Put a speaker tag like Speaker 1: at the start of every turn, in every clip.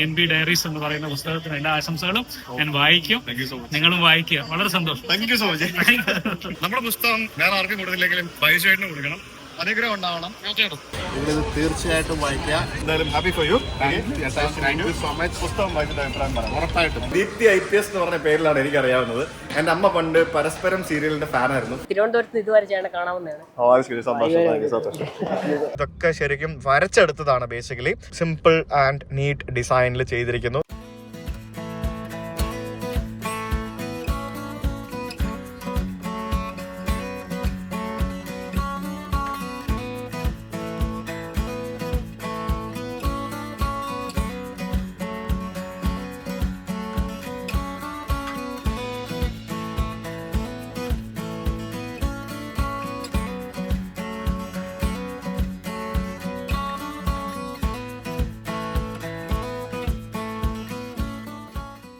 Speaker 1: N B diaries എന്ന് പറയുന്ന പുസ്തകത്തിന് എല്ലാ ആശംസകളും ഞാൻ വായിക്കും. നിങ്ങളും വായിക്കുക. വളരെ സന്തോഷം.
Speaker 2: താങ്ക് യു സോ മച്ച് നമ്മുടെ പുസ്തകം വേറെ ആർക്കും കൊടുത്തില്ലെങ്കിലും ബൈജുവേട്ടിന് കൊടുക്കണം. അനുഗ്രഹം ഉണ്ടാവണം.
Speaker 3: നിങ്ങളിത് തീർച്ചയായിട്ടും വായിക്കുക
Speaker 2: എന്തായാലും happy for you thank you so much പുസ്തകം വായിച്ചിട്ട് അഭിപ്രായം പറയാം ഉറപ്പായിട്ടും. ദീപ്തി ഐ പി എസ് എന്ന് പറഞ്ഞ പേരിലാണ് എനിക്ക് അറിയാവുന്നത് എന്റെ അമ്മ പണ്ട് പരസ്പരം സീരിയലിന്റെ ഫാനായിരുന്നു.
Speaker 4: തിരുവനന്തപുരത്ത് ഇതുവരെ ചേട്ടൻ കാണാവുന്നതാണ്.
Speaker 2: ഇതൊക്കെ ശരിക്കും വരച്ചെടുത്തതാണ് ബേസിക്കലി സിമ്പിൾ ആൻഡ് നീറ്റ് ഡിസൈനിൽ ചെയ്തിരിക്കുന്നു.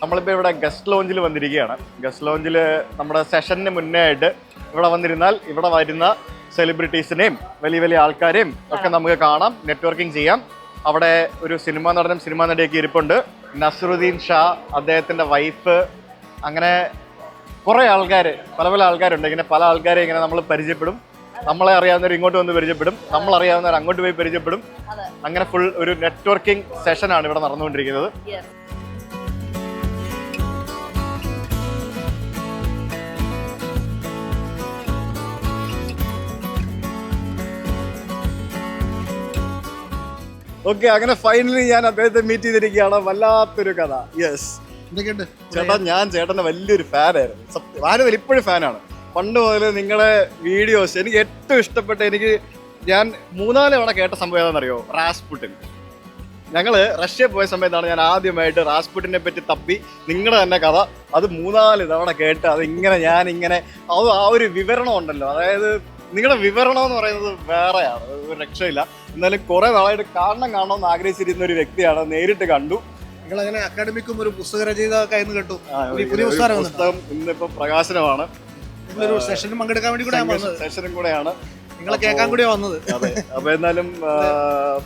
Speaker 2: നമ്മളിപ്പോൾ ഇവിടെ ഗസ്റ്റ് ലോഞ്ചിൽ വന്നിരിക്കുകയാണ്. ഗസ്റ്റ് ലോഞ്ചിൽ നമ്മുടെ സെഷന് മുന്നേ ആയിട്ട് ഇവിടെ വന്നിരുന്നാൽ ഇവിടെ വരുന്ന സെലിബ്രിറ്റീസിനെയും വലിയ വലിയ ആൾക്കാരെയും ഒക്കെ നമുക്ക് കാണാം നെറ്റ്വർക്കിംഗ് ചെയ്യാം. അവിടെ ഒരു സിനിമ നടനും സിനിമ നടിയൊക്കെ ഇരിപ്പുണ്ട്. നസറുദ്ദീൻ ഷാ അദ്ദേഹത്തിന്റെ വൈഫ് അങ്ങനെ കുറേ ആൾക്കാർ പല പല ആൾക്കാരുണ്ട്. ഇങ്ങനെ പല ആൾക്കാരെ ഇങ്ങനെ നമ്മൾ പരിചയപ്പെടും. നമ്മളെ അറിയാവുന്നവർ ഇങ്ങോട്ട് വന്ന് പരിചയപ്പെടും. നമ്മൾ അറിയാവുന്നവർ അങ്ങോട്ട് പോയി പരിചയപ്പെടും. അങ്ങനെ ഫുൾ ഒരു നെറ്റ്വർക്കിംഗ് സെഷനാണ് ഇവിടെ നടന്നുകൊണ്ടിരിക്കുന്നത്. ഓക്കെ അങ്ങനെ ഫൈനലി ഞാൻ അദ്ദേഹത്തെ മീറ്റ് ചെയ്തിരിക്കുകയാണ്. വല്ലാത്തൊരു കഥ. യെസ് ചേട്ടാ ഞാൻ ചേട്ടന്റെ വലിയൊരു ഫാനായിരുന്നു ആരും ഇപ്പോഴും ഫാനാണ് പണ്ട് മുതൽ നിങ്ങളെ വീഡിയോസ് എനിക്ക് ഏറ്റവും ഇഷ്ടപ്പെട്ട എനിക്ക് ഞാൻ മൂന്നാൽ തവണ കേട്ട സംഭവം ഏതാണെന്നറിയോ? റാസ്പുട്ടിൻ ഞങ്ങൾ റഷ്യ പോയ സമയത്താണ് ഞാൻ ആദ്യമായിട്ട് റാസ്പുട്ടിനെ പറ്റി തപ്പി നിങ്ങളുടെ തന്നെ കഥ. അത് മൂന്നാൽ തവണ കേട്ട് അത് ഇങ്ങനെ ഞാൻ ഇങ്ങനെ അത് ആ ഒരു വിവരണം ഉണ്ടല്ലോ. അതായത് നിങ്ങളുടെ വിവരണം എന്ന് പറയുന്നത് വേറെയാണ്. ഒരു രക്ഷയില്ല. എന്നാലും കുറെ നാളായിട്ട് കാണണം കാണണമെന്ന് ആഗ്രഹിച്ചിരുന്ന ഒരു വ്യക്തിയാണ് നേരിട്ട് കണ്ടു.
Speaker 3: നിങ്ങൾ അങ്ങനെ അക്കാഡമിക്കും ഒരു പുസ്തക രചയിതാക്കെ എന്ന് കേട്ടു. പുതിയ പുസ്തകം
Speaker 2: പുസ്തകം ഇന്നിപ്പോ പ്രകാശനമാണ്.
Speaker 3: നിങ്ങളൊരു സെഷനും പങ്കെടുക്കാൻ വേണ്ടി കൂടെ
Speaker 2: സെഷനും കൂടെയാണ്.
Speaker 3: നിങ്ങളെ കേൾക്കാൻ കൂടിയാ വന്നത്.
Speaker 2: അതെ അപ്പൊ എന്നാലും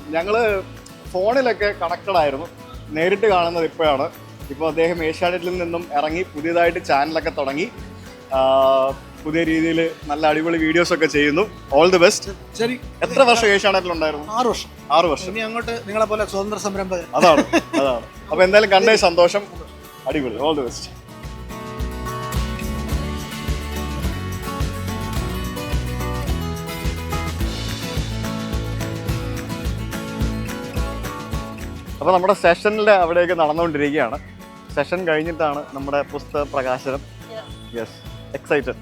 Speaker 2: ഞങ്ങൾ ഫോണിലൊക്കെ കണക്റ്റഡ് ആയിരുന്നു. നേരിട്ട് കാണുന്നത് ഇപ്പോഴാണ്. ഇപ്പോൾ അദ്ദേഹം ഏഷ്യാനെറ്റിൽ നിന്നും ഇറങ്ങി പുതിയതായിട്ട് ചാനലൊക്കെ തുടങ്ങി. പുതിയ രീതിയിൽ നല്ല അടിപൊളി വീഡിയോസ് ഒക്കെ ചെയ്യുന്നു. ഓൾ ദി ബെസ്റ്റ്
Speaker 3: ശരി.
Speaker 2: എത്ര വർഷം ഏഷ്യാനെറ്റിൽ ഉണ്ടായിരുന്നു?
Speaker 3: ആറ് വർഷം.
Speaker 2: ആറ് വർഷം.
Speaker 3: ഇനി അങ്ങോട്ട് നിങ്ങളെ പോലെ സ്വതന്ത്ര സംരംഭകൻ.
Speaker 2: അതാണ് അതാണ്. അപ്പൊ എന്തായാലും കണ്ടേ സന്തോഷം. അടിപൊളി. ഓൾ ദി ബെസ്റ്റ് അപ്പോൾ നമ്മുടെ സെഷനിൽ അവിടേക്ക് നടന്നുകൊണ്ടിരിക്കുകയാണ്. സെഷൻ കഴിഞ്ഞിട്ടാണ് നമ്മുടെ പുസ്തക പ്രകാശനം. യെസ് എക്സൈറ്റഡ്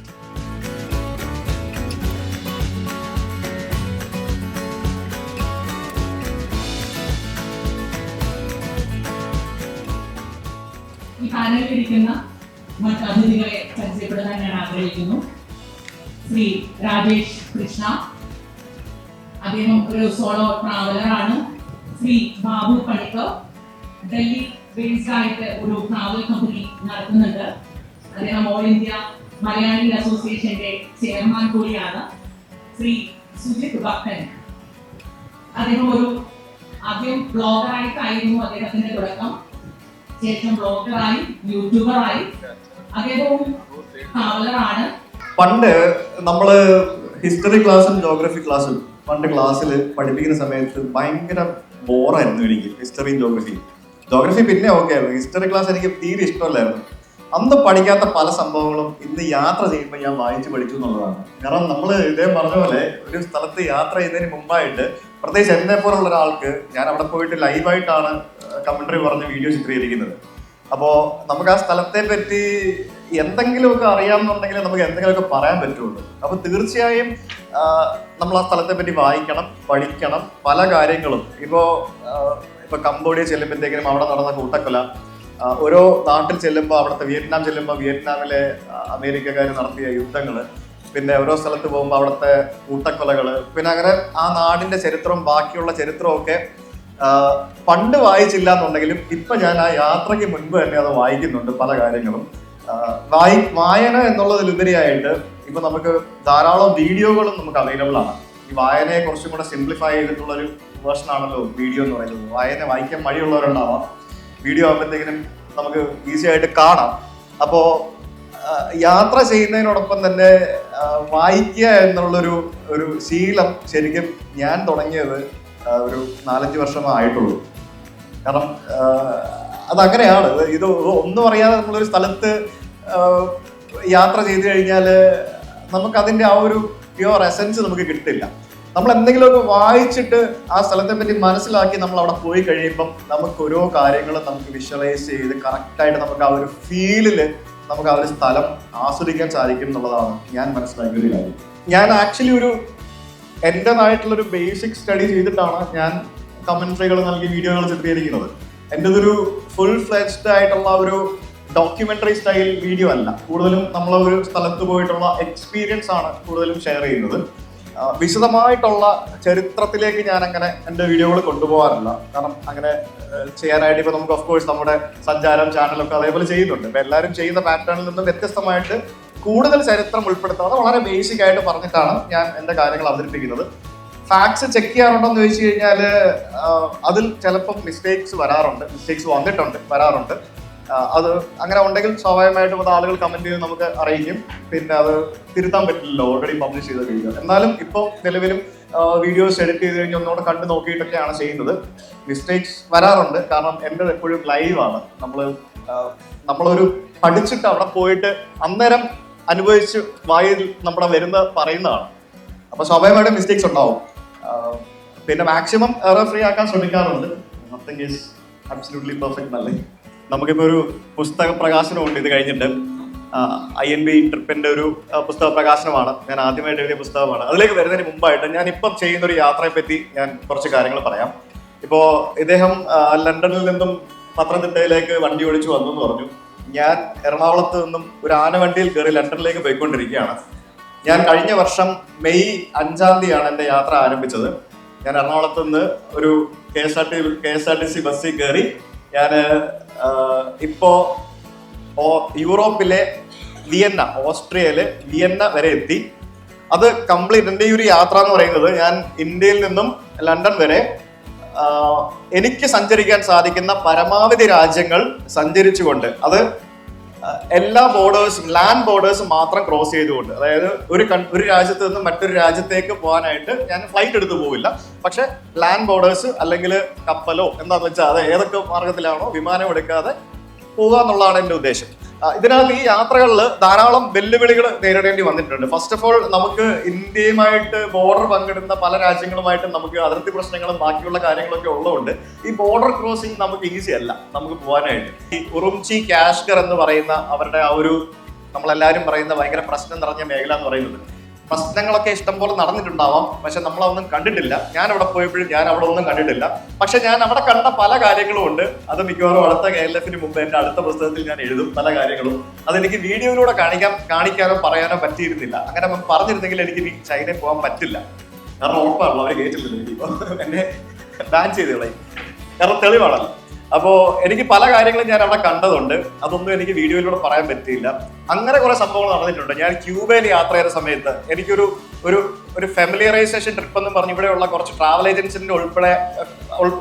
Speaker 5: ഈ പാനലിൽ ഇരിക്കുന്ന മറ്റ് അതിഥികളെ പരിചയപ്പെടുത്താൻ ഞാൻ ആഗ്രഹിക്കുന്നു. ശ്രീ രാജേഷ് കൃഷ്ണ. അദ്ദേഹം ഒരു സോളോ ട്രാവലറാണ് ശ്രീ ബാബു പണിക്കർ. ഡൽഹി ബേസ്ഡ് ആയിട്ട് ഒരു ട്രാവൽ കമ്പനി നടത്തുന്നുണ്ട്. അദ്ദേഹം ഓൾ ഇന്ത്യ മലയാളി അസോസിയേഷന്റെ ചെയർമാൻ കൂടിയാണ്. ശ്രീ സുജിത് ഭക്തൻ. അദ്ദേഹം ഒരു ആദ്യം ബ്ലോഗറായിട്ടായിരുന്നു അദ്ദേഹത്തിന്റെ തുടക്കം. ശേഷം ബ്ലോഗറായി യൂട്യൂബറായി അദ്ദേഹവും ട്രാവലറാണ്
Speaker 2: പണ്ട് നമ്മൾ ഹിസ്റ്ററി ക്ലാസ്സും ജോഗ്രഫി ക്ലാസ്സും പണ്ട് ക്ലാസ്സിൽ പഠിപ്പിക്കുന്ന സമയത്ത് ഭയങ്കര ബോറായിരുന്നു എനിക്ക് ഹിസ്റ്ററിയും ജോഗ്രഫിയും ജോഗ്രഫി പിന്നെ ഓക്കെ ആയിരുന്നു ഹിസ്റ്ററി ക്ലാസ് എനിക്ക് തീരെ ഇഷ്ടമല്ലായിരുന്നു. അന്ന് പഠിക്കാത്ത പല സംഭവങ്ങളും ഇന്ന് യാത്ര ചെയ്യുമ്പോൾ ഞാൻ വായിച്ചു പഠിച്ചു എന്നുള്ളതാണ്. കാരണം നമ്മൾ ഇദ്ദേഹം പറഞ്ഞ പോലെ ഒരു സ്ഥലത്ത് യാത്ര ചെയ്യുന്നതിന് മുമ്പായിട്ട് പ്രത്യേകിച്ച് എന്നെ പോലുള്ള ഒരാൾക്ക് ഞാൻ അവിടെ പോയിട്ട് ലൈവായിട്ടാണ് കമന്ററി പറഞ്ഞ് വീഡിയോ ചിത്രീകരിക്കുന്നത്. അപ്പോൾ നമുക്ക് ആ സ്ഥലത്തെ പറ്റി എന്തെങ്കിലുമൊക്കെ അറിയാമെന്നുണ്ടെങ്കിൽ നമുക്ക് എന്തെങ്കിലുമൊക്കെ പറയാൻ പറ്റുള്ളൂ. അപ്പോൾ തീർച്ചയായും നമ്മൾ ആ സ്ഥലത്തെ പറ്റി വായിക്കണം പഠിക്കണം പല കാര്യങ്ങളും. ഇപ്പോൾ ഇപ്പോൾ കംബോഡിയ ചെല്ലുമ്പോഴത്തേക്കിനും അവിടെ നടന്ന കൂട്ടക്കൊല ഓരോ നാട്ടിൽ ചെല്ലുമ്പോൾ അവിടുത്തെ വിയറ്റ്നാം ചെല്ലുമ്പോൾ വിയറ്റ്നാമിലെ അമേരിക്കക്കാർ നടത്തിയ യുദ്ധങ്ങൾ പിന്നെ ഓരോ സ്ഥലത്ത് പോകുമ്പോൾ അവിടുത്തെ കൂട്ടക്കൊലകൾ പിന്നെ അങ്ങനെ ആ നാടിന്റെ ചരിത്രവും ബാക്കിയുള്ള ചരിത്രവും ഒക്കെ പണ്ട് വായിച്ചില്ല എന്നുണ്ടെങ്കിലും ഇപ്പൊ ഞാൻ ആ യാത്രയ്ക്ക് മുൻപ് തന്നെ അത് വായിക്കുന്നുണ്ട് പല കാര്യങ്ങളും. വായി വായന എന്നുള്ളതിലുപരിയായിട്ട് ഇപ്പൊ നമുക്ക് ധാരാളം വീഡിയോകളും നമുക്ക് അവൈലബിൾ ആണ്. ഈ വായനയെ കുറച്ചും കൂടെ സിംപ്ലിഫൈ ചെയ്തിട്ടുള്ള ഒരു വേർഷൻ ആണല്ലോ വീഡിയോ എന്ന് പറയുന്നത്. വായന വായിക്കാൻ മടിയുള്ളവരുണ്ടാവാം വീഡിയോ ആകുമ്പോഴത്തേക്കിനും നമുക്ക് ഈസി ആയിട്ട് കാണാം. അപ്പോൾ യാത്ര ചെയ്യുന്നതിനോടൊപ്പം തന്നെ വായിക്കുക എന്നുള്ളൊരു ഒരു ശീലം ശരിക്കും ഞാൻ തുടങ്ങിയത് ഒരു നാലഞ്ച് വർഷമായിട്ടുള്ളൂ കാരണം അതങ്ങനെയാണ്. ഇത് ഒന്നും അറിയാതെ നമ്മളൊരു സ്ഥലത്ത് യാത്ര ചെയ്തു കഴിഞ്ഞാൽ നമുക്കതിന്റെ ആ ഒരു പ്യുവർ എസൻസ് നമുക്ക് കിട്ടില്ല. നമ്മൾ എന്തെങ്കിലുമൊക്കെ വായിച്ചിട്ട് ആ സ്ഥലത്തെ പറ്റി മനസ്സിലാക്കി നമ്മൾ അവിടെ പോയി കഴിയുമ്പം നമുക്ക് ഓരോ കാര്യങ്ങളും നമുക്ക് വിഷ്വലൈസ് ചെയ്ത് കറക്റ്റായിട്ട് നമുക്ക് ആ ഒരു ഫീലിൽ നമുക്ക് ആ ഒരു സ്ഥലം ആസ്വദിക്കാൻ സാധിക്കും എന്നുള്ളതാണ് ഞാൻ മനസ്സിലാക്കിയ ഒരു കാര്യം ഞാൻ ആക്ച്വലി ഒരു എന്റെതായിട്ടുള്ള ഒരു ബേസിക് സ്റ്റഡി ചെയ്തിട്ടാണ് ഞാൻ കമൻട്രികൾ നൽകി വീഡിയോകൾ ചിത്രീകരിക്കുന്നത്. എന്റെ ഒരു ഫുൾ ഫ്ലെജ്ഡ് ആയിട്ടുള്ള ഒരു ഡോക്യുമെന്ററി സ്റ്റൈൽ വീഡിയോ അല്ല. കൂടുതലും നമ്മൾ ഒരു സ്ഥലത്ത് പോയിട്ടുള്ള എക്സ്പീരിയൻസ് ആണ് കൂടുതലും ഷെയർ ചെയ്യുന്നത്. വിശദമായിട്ടുള്ള ചരിത്രത്തിലേക്ക് ഞാൻ അങ്ങനെ എന്റെ വീഡിയോകൾ കൊണ്ടുപോകാറില്ല. കാരണം അങ്ങനെ ചെയ്യാനായിട്ട് ഇപ്പോൾ നമുക്ക് ഓഫ് കോഴ്സ് നമ്മുടെ സഞ്ചാരം ചാനലൊക്കെ അതേപോലെ ചെയ്യുന്നുണ്ട്. ഇപ്പൊ എല്ലാവരും ചെയ്യുന്ന പാറ്റേണിൽ നിന്നും വ്യത്യസ്തമായിട്ട് കൂടുതൽ ചരിത്രം ഉൾപ്പെടുത്താതെ വളരെ ബേസിക് ആയിട്ട് പറഞ്ഞിട്ടാണ് ഞാൻ എന്റെ കാര്യങ്ങൾ അവതരിപ്പിക്കുന്നത്. ഫാക്ട്സ് ചെക്ക് ചെയ്യാറുണ്ടോ എന്ന് ചോദിച്ചു കഴിഞ്ഞാൽ അതിൽ ചിലപ്പം മിസ്റ്റേക്സ് വരാറുണ്ട്. മിസ്റ്റേക്സ് വന്നിട്ടുണ്ട് വരാറുണ്ട്. അത് അങ്ങനെ ഉണ്ടെങ്കിൽ സ്വാഭാവികമായിട്ടും അത് ആളുകൾ കമന്റ് ചെയ്ത് നമുക്ക് അറിയിക്കും. പിന്നെ അത് തിരുത്താൻ പറ്റില്ല ഓൾറെഡി പബ്ലിഷ് ചെയ്ത വീഡിയോ എന്നാലും ഇപ്പോൾ നിലവിലും വീഡിയോസ് എഡിറ്റ് ചെയ്ത് കഴിഞ്ഞ് ഒന്നുകൂടെ കണ്ട് നോക്കിയിട്ടൊക്കെയാണ് ചെയ്യുന്നത്. മിസ്റ്റേക്സ് വരാറുണ്ട്. കാരണം എന്റെ എപ്പോഴും ലൈവാണ് നമ്മൾ നമ്മളൊരു പഠിച്ചിട്ട് അവിടെ പോയിട്ട് അന്നേരം അനുഭവിച്ച് വായിൽ നമ്മുടെ വരുന്ന പറയുന്നതാണ്. അപ്പൊ സ്വാഭാവികമായിട്ട് മിസ്റ്റേക്സ് ഉണ്ടാവും. പിന്നെ മാക്സിമം എറർ ഫ്രീ ആക്കാൻ ശ്രമിക്കാറുണ്ട്. നത്തിങ് ഈസ് അബ്സല്യൂട്ട്ലി പെർഫെക്റ്റ് അല്ലേ നമുക്കിപ്പോ ഒരു പുസ്തക പ്രകാശനമുണ്ട്. ഇത് കഴിഞ്ഞിട്ട് ഐ എൻ ബി ട്രിപ്പിന്റെ ഒരു പുസ്തക പ്രകാശനമാണ്. ഞാൻ ആദ്യമായിട്ട് എഴുതിയ പുസ്തകമാണ്. അതിലേക്ക് വരുന്നതിന് മുമ്പായിട്ട് ഞാൻ ഇപ്പം ചെയ്യുന്ന ഒരു യാത്രയെ പറ്റി ഞാൻ കുറച്ച് കാര്യങ്ങൾ പറയാം. ഇപ്പോൾ ഇദ്ദേഹം ലണ്ടനിൽ നിന്നും പത്തനംതിട്ടയിലേക്ക് വണ്ടി ഓടിച്ചു വന്നു എന്ന് പറഞ്ഞു. ഞാൻ എറണാകുളത്ത് നിന്നും ഒരു ആനവണ്ടിയിൽ കയറി ലണ്ടനിലേക്ക് പോയിക്കൊണ്ടിരിക്കുകയാണ്. ഞാൻ കഴിഞ്ഞ വർഷം മെയ് അഞ്ചാം തീയതിയാണ് എന്റെ യാത്ര ആരംഭിച്ചത്. ഞാൻ എറണാകുളത്ത് നിന്ന് ഒരു K S R T K S R T C ബസ്സിൽ കയറി ഞാൻ ഇപ്പോ ഓ- യൂറോപ്പിലെ വിയന്ന ഓസ്ട്രിയയിലെ വിയന്ന വരെ എത്തി. അത് കംപ്ലീറ്റ് എന്റെ ഈ ഒരു യാത്ര എന്ന് പറയുന്നത് ഞാൻ ഇന്ത്യയിൽ നിന്നും ലണ്ടൻ വരെ. എനിക്ക് സഞ്ചരിക്കാൻ സാധിക്കുന്ന പരമാവധി രാജ്യങ്ങൾ സഞ്ചരിച്ചുകൊണ്ട് അത് എല്ലാ ബോർഡേഴ്സും ലാൻഡ് ബോർഡേഴ്സും മാത്രം ക്രോസ് ചെയ്തുകൊണ്ട് അതായത് ഒരു ഒരു രാജ്യത്ത് നിന്ന് മറ്റൊരു രാജ്യത്തേക്ക് പോകാനായിട്ട് ഞാൻ ഫ്ലൈറ്റ് എടുത്ത് പോവില്ല. പക്ഷെ ലാൻഡ് ബോർഡേഴ്സ് അല്ലെങ്കിൽ കപ്പലോ എന്താണെന്ന് വെച്ചാൽ അത് ഏതൊക്കെ മാർഗത്തിലാണോ വിമാനം എടുക്കാതെ പോകുക എന്നുള്ളതാണ് എന്റെ ഉദ്ദേശം. ഇതിനകത്ത് ഈ യാത്രകളിൽ ധാരാളം വെല്ലുവിളികൾ നേരിടേണ്ടി വന്നിട്ടുണ്ട്. ഫസ്റ്റ് ഓഫ് ഓൾ നമുക്ക് ഇന്ത്യയുമായിട്ട് ബോർഡർ പങ്കിടുന്ന പല രാജ്യങ്ങളുമായിട്ട് നമുക്ക് അതിർത്തി പ്രശ്നങ്ങളും ബാക്കിയുള്ള കാര്യങ്ങളൊക്കെ ഉള്ളതുകൊണ്ട് ഈ ബോർഡർ ക്രോസിംഗ് നമുക്ക് ഈസി അല്ല. നമുക്ക് പോകാനായിട്ട് ഈ ഉറുംചി കാഷ്കർ എന്ന് പറയുന്ന അവരുടെ ആ ഒരു നമ്മളെല്ലാവരും പറയുന്ന ഭയങ്കര പ്രശ്നം നിറഞ്ഞ മേഖല എന്ന് പറയുന്നത് പ്രശ്നങ്ങളൊക്കെ ഇഷ്ടംപോലെ നടന്നിട്ടുണ്ടാവാം. പക്ഷെ നമ്മളതൊന്നും കണ്ടിട്ടില്ല. ഞാൻ അവിടെ പോയപ്പോഴും ഞാൻ അവിടെ ഒന്നും കണ്ടിട്ടില്ല. പക്ഷെ ഞാൻ അവിടെ കണ്ട പല കാര്യങ്ങളും ഉണ്ട്. അത് മിക്കവാറും അടുത്ത കെ എൽ എഫിന് മുമ്പ് എന്റെ അടുത്ത പുസ്തകത്തിൽ ഞാൻ എഴുതും പല കാര്യങ്ങളും. അതെനിക്ക് വീഡിയോയിലൂടെ കാണിക്കാൻ കാണിക്കാനോ പറയാനോ പറ്റിയിരുന്നില്ല. അങ്ങനെ പറഞ്ഞിരുന്നെങ്കിൽ എനിക്ക് ചൈനയിൽ പോകാൻ പറ്റില്ല. കാരണം ഉറപ്പാണല്ലോ അവർ കേട്ടിട്ടില്ല എന്നെ ബാൻ ചെയ്ത് കാരണം തെളിവാണല്ലോ. അപ്പോ എനിക്ക് പല കാര്യങ്ങളും ഞാൻ അവിടെ കണ്ടതുണ്ട്. അതൊന്നും എനിക്ക് വീഡിയോയിലൂടെ പറയാൻ പറ്റിയില്ല. അങ്ങനെ കുറെ സംഭവങ്ങൾ നടന്നിട്ടുണ്ട്. ഞാൻ ക്യൂബയിൽ യാത്ര ചെയ്ത സമയത്ത് എനിക്കൊരു ഒരു ഒരു ഫെമിലിയറൈസേഷൻ ട്രിപ്പ് എന്ന് പറഞ്ഞ് ഇവിടെയുള്ള കുറച്ച് ട്രാവൽ ഏജൻസിന്റെ ഉൾപ്പെടെ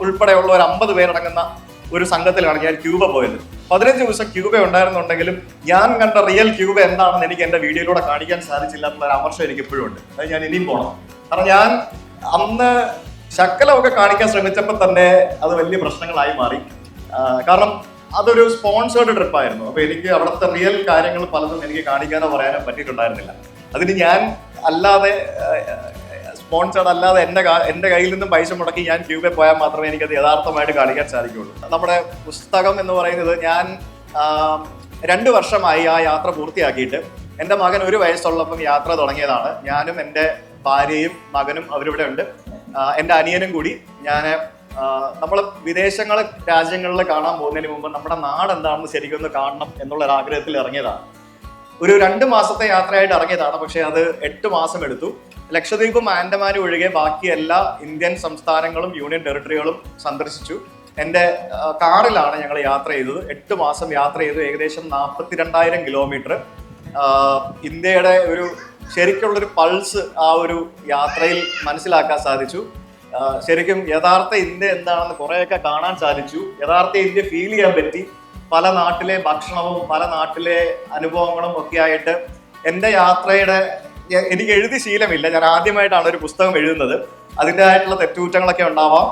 Speaker 2: ഉൾപ്പെടെയുള്ള ഒരു അമ്പത് പേരടങ്ങുന്ന ഒരു സംഘത്തിലാണ് ഞാൻ ക്യൂബ പോയത്. പതിനഞ്ച് ദിവസം ക്യൂബ ഉണ്ടായിരുന്നുണ്ടെങ്കിലും ഞാൻ കണ്ട റിയൽ ക്യൂബ എന്താണെന്ന് എനിക്ക് എന്റെ വീഡിയോയിലൂടെ കാണിക്കാൻ സാധിച്ചില്ല എന്നുള്ള അമർഷം എനിക്ക് ഇപ്പോഴും ഉണ്ട്. അത് ഞാൻ ഇനിയും പോണം. കാരണം ഞാൻ അന്ന് ശക്കലമൊക്കെ കാണിക്കാൻ ശ്രമിച്ചപ്പോൾ തന്നെ അത് വലിയ പ്രശ്നങ്ങളായി മാറി. കാരണം അതൊരു സ്പോൺസേർഡ് ട്രിപ്പായിരുന്നു അപ്പൊ എനിക്ക് അവിടുത്തെ റിയൽ കാര്യങ്ങൾ പലതും എനിക്ക് കാണിക്കാനോ പറയാനോ പറ്റിയിട്ടുണ്ടായിരുന്നില്ല. അതിന് ഞാൻ അല്ലാതെ സ്പോൺസേർഡ് അല്ലാതെ എന്റെ എന്റെ കയ്യിൽ നിന്നും പൈസ മുടക്കി ഞാൻ ക്യൂബിൽ പോയാൽ മാത്രമേ എനിക്കത് യഥാർത്ഥമായിട്ട് കാണിക്കാൻ സാധിക്കുള്ളൂ. നമ്മുടെ പുസ്തകം എന്ന് പറയുന്നത് ഞാൻ രണ്ട് വർഷമായി ആ യാത്ര പൂർത്തിയാക്കിയിട്ട് എന്റെ മകൻ ഒരു വയസ്സുള്ളപ്പം യാത്ര തുടങ്ങിയതാണ്. ഞാനും എന്റെ ഭാര്യയും മകനും അവരിവിടെ ഉണ്ട്. എന്റെ അനിയനും കൂടി ഞാൻ നമ്മൾ വിദേശങ്ങളെ രാജ്യങ്ങളിൽ കാണാൻ പോകുന്നതിന് മുമ്പ് നമ്മുടെ നാട് എന്താണെന്ന് ശരിക്കും ഒന്ന് കാണണം എന്നുള്ള ഒരു ആഗ്രഹത്തിൽ ഇറങ്ങിയതാണ്. ഒരു രണ്ട് മാസത്തെ യാത്രയായിട്ട് ഇറങ്ങിയതാണ് പക്ഷേ അത് എട്ട് മാസം എടുത്തു. ലക്ഷദ്വീപും ആൻഡമാനും ഒഴികെ ബാക്കി എല്ലാ ഇന്ത്യൻ സംസ്ഥാനങ്ങളും യൂണിയൻ ടെറിട്ടറികളും സന്ദർശിച്ചു. എന്റെ കാറിലാണ് ഞങ്ങൾ യാത്ര ചെയ്തത്. എട്ട് മാസം യാത്ര ചെയ്തു ഏകദേശം നാൽപ്പത്തിരണ്ടായിരം കിലോമീറ്റർ. ഇന്ത്യയുടെ ഒരു ശരിക്കുള്ളൊരു പൾസ് ആ ഒരു യാത്രയിൽ മനസ്സിലാക്കാൻ സാധിച്ചു. ശരിക്കും യഥാർത്ഥ ഇന്ത്യ എന്താണെന്ന് കുറെയൊക്കെ കാണാൻ സാധിച്ചു. യഥാർത്ഥ ഇന്ത്യ ഫീൽ ചെയ്യാൻ പറ്റി. പല നാട്ടിലെ ഭക്ഷണവും പല നാട്ടിലെ അനുഭവങ്ങളും ഒക്കെ ആയിട്ട് എന്റെ യാത്രയുടെ എനിക്ക് എഴുതി ശീലമില്ല. ഞാൻ ആദ്യമായിട്ടാണ് ഒരു പുസ്തകം എഴുതുന്നത്. അതിന്റെതായിട്ടുള്ള തെറ്റുകുറ്റങ്ങളൊക്കെ ഉണ്ടാവാം.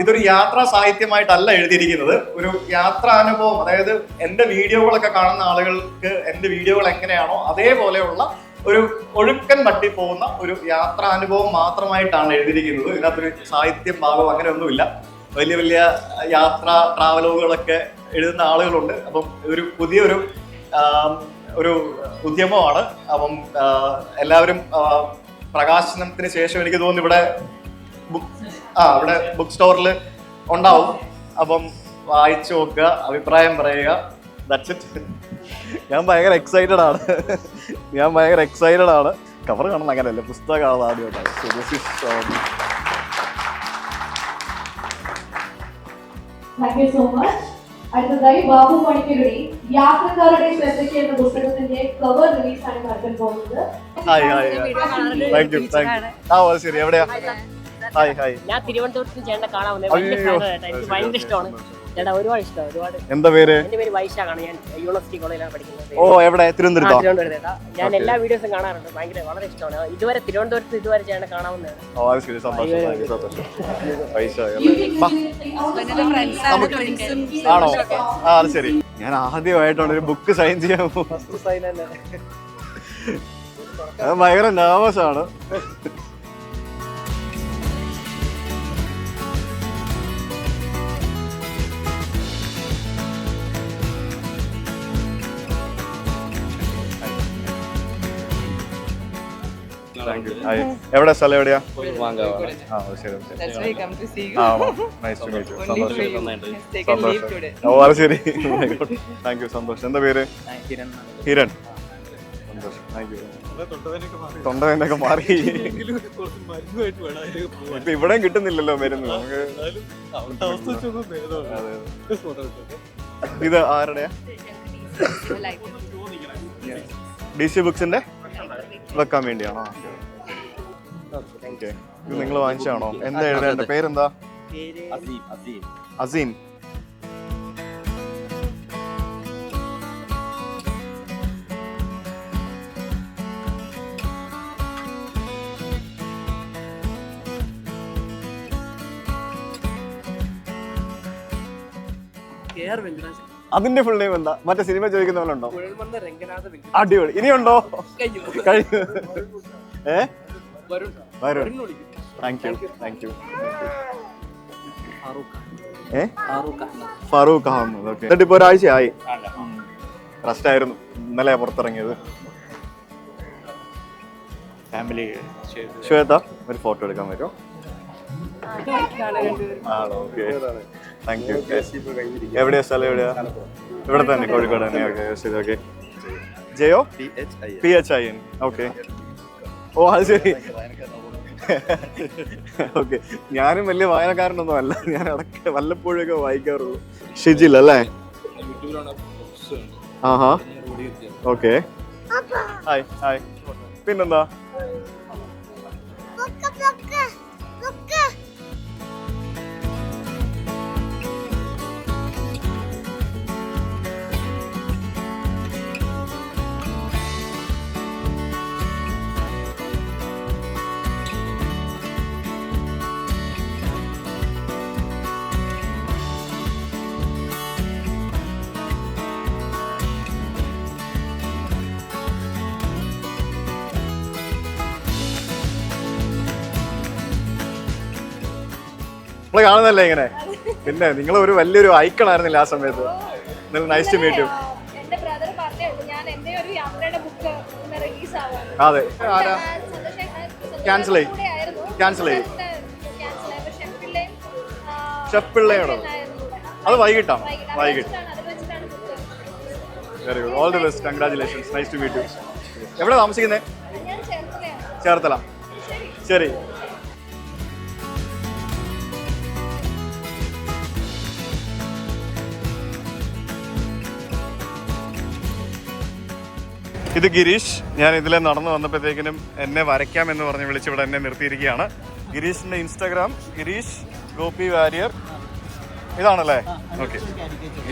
Speaker 2: ഇതൊരു യാത്രാ സാഹിത്യമായിട്ടല്ല എഴുതിയിരിക്കുന്നത്. ഒരു യാത്രാനുഭവം അതായത് എന്റെ വീഡിയോകളൊക്കെ കാണുന്ന ആളുകൾക്ക് എന്റെ വീഡിയോകൾ എങ്ങനെയാണോ അതേപോലെയുള്ള ഒരു ഒഴുക്കൻ തട്ടി പോകുന്ന ഒരു യാത്രാനുഭവം മാത്രമായിട്ടാണ് എഴുതിയിരിക്കുന്നത്. ഇതിനകത്തൊരു സാഹിത്യം ഭാഗം അങ്ങനെയൊന്നുമില്ല. വലിയ വലിയ യാത്ര ട്രാവലോഗുകളൊക്കെ എഴുതുന്ന ആളുകളുണ്ട്. അപ്പം ഒരു പുതിയൊരു ഒരു ഉദ്യമമാണ്. അപ്പം എല്ലാവരും പ്രകാശനത്തിന് ശേഷം എനിക്ക് തോന്നുന്നു ഇവിടെ ബുക്ക് ആ ഇവിടെ ബുക്ക് സ്റ്റോറിൽ ഉണ്ടാവും. അപ്പം വായിച്ചു നോക്കുക അഭിപ്രായം പറയുക. ദാറ്റ്സ് ഇറ്റ് ഞാൻ ഭയങ്കര എക്സൈറ്റഡ് ആണ്. ഞാൻ ഭയങ്കര എക്സൈറ്റഡ് ആണ്. കവർ കാണുന്ന അങ്ങനെയല്ല പുസ്തകമാണ് ആദ്യമായിട്ടാണ്. Um,
Speaker 6: thank you so much അടുത്തതായി ബാബു പണിക്കരുടെ യാത്രക്കാരുടെ ശ്രദ്ധയ്ക്ക് എന്ന പുസ്തകത്തിന്റെ കവർ റിലീസ് ആണ് നടക്കാൻ പോകുന്നത്.
Speaker 2: Hi hi thank you thank you ആ ശരി. എവിടെയാ? ഹായ് ഹായ്
Speaker 4: ഞാൻ തിരുവനന്തപുരത്ത് ചേട്ടനെ കാണാൻ വന്നത് ഭയങ്കര ഇഷ്ടമാണ്. ചേട്ടാ ഒരുപാട് ഇഷ്ടമാണ് ഒരുപാട്.
Speaker 2: എന്താ പേര്?
Speaker 4: എന്റെ പേര് വൈശാഖാണ് ഞാൻ യൂണിവേഴ്സിറ്റി കോളേജിലാണ് പഠിക്കുന്നത്.
Speaker 2: ഓ എവിടെ? തിരുവനന്തപുരത്തോ?
Speaker 4: ഞാൻ എല്ലാ വീഡിയോസും കാണാറുണ്ട് ഭയങ്കര വളരെ ഇഷ്ടമാണ്. ഇതുവരെ തിരുവനന്തപുരത്ത് ഇതുവരെ ചേട്ടനെ കാണാവുന്നതാണ്.
Speaker 2: ഓ അത് ശരി. സന്തോഷം ആണോ ആ അത് ശരി. ഞാൻ ആദ്യമായിട്ടാണ് ഒരു ബുക്ക് സൈൻ ചെയ്യാൻ പോകുന്നത്. ഞാൻ ഭയങ്കര നെർവസ് ആണ്. എവിടെ സ്ഥലം എവിടെയാ? ആ ശരി ശരി. മീറ്റ് യു
Speaker 7: for
Speaker 2: സന്തോഷം.
Speaker 7: you. Has taken leave
Speaker 2: ഓ അത് ശരി. താങ്ക് യു സന്തോഷം. എന്താ പേര്? ഹിരൺ സന്തോഷം. താങ്ക് യു തൊണ്ടവേനൊക്കെ മാറി. ഇപ്പൊ ഇവിടെയും കിട്ടുന്നില്ലല്ലോ മരുന്ന്. നമുക്ക് അതെ, അതെ. ഇത് ആരുടെയാ? D C ബുക്സിന്റെ? വെക്കാൻ വേണ്ടിയാണോ ഓക്കെ ഇത് നിങ്ങൾ വാങ്ങിച്ചാണോ? എന്താ എഴുതേണ്ട പേരെന്താ? അസീം അതിന്റെ ഫുൾ നെയിം എന്താ? മറ്റേ സിനിമ ചോദിക്കുന്ന പോലെ ഉണ്ടോ? അടിപൊളി. ഇനിയുണ്ടോ? കഴിഞ്ഞു. ഏ? വരും. താങ്ക് യു താങ്ക് യു ഏ? ഫാറൂഖ് അഹമ്മദ് ഓക്കെ എന്നിട്ട് ഇപ്പൊ ഒരാഴ്ചയായി. റെസ്റ്റ് ആയിരുന്നു. ഇന്നലെ പുറത്തിറങ്ങിയത്.
Speaker 1: ഫാമിലി
Speaker 2: ശ്വേത ഒരു ഫോട്ടോ എടുക്കാൻ വരുമോ ആണോ? ഓക്കെ താങ്ക് യു എവിടെയാ സ്ഥലം എവിടെയാ? ഇവിടെ തന്നെ കോഴിക്കോട് തന്നെ. ഓക്കെ ശരി okay ജയോ? P H I N okay ഓ അത് ശരി. ഓക്കെ ഞാനും വലിയ വായനക്കാരനൊന്നും അല്ല. ഞാൻ ഇടയ്ക്ക് വല്ലപ്പോഴൊക്കെ വായിക്കാറുള്ളൂ. ഷിജിൽ അല്ലേ? ആഹാ. ഓക്കെ ഹായ് ഹായ് പിന്നെന്താ? നമ്മൾ കാണുന്നല്ലേ ഇങ്ങനെ? പിന്നെ നിങ്ങൾ ഒരു വലിയൊരു ഐക്കൺ ആയിരുന്നില്ല ആ സമയത്ത്? നിങ്ങൾ നൈസ് ടു മീറ്റ് യു അതെ. ആരാ? ക്യാൻസൽ ആയി. ക്യാൻസൽ ആയി. ഷെഫ് പിള്ളയാണോ? അത് വൈകിട്ടാ. വൈകിട്ട്. Very good all the best congratulations nice to meet you എവിടെ താമസിക്കുന്നത് ചേർത്തല. ശരി. ഇത് ഗിരീഷ് ഞാൻ ഇതിലെ നടന്നു വന്നപ്പോഴത്തേക്കിനും എന്നെ വരയ്ക്കാം എന്ന് പറഞ്ഞ് വിളിച്ച് ഇവിടെ എന്നെ നിർത്തിയിരിക്കുകയാണ്. ഗിരീഷിന്റെ ഇൻസ്റ്റാഗ്രാം ഗിരീഷ് ഗോപി വാരിയർ. ഇതാണല്ലേ? Okay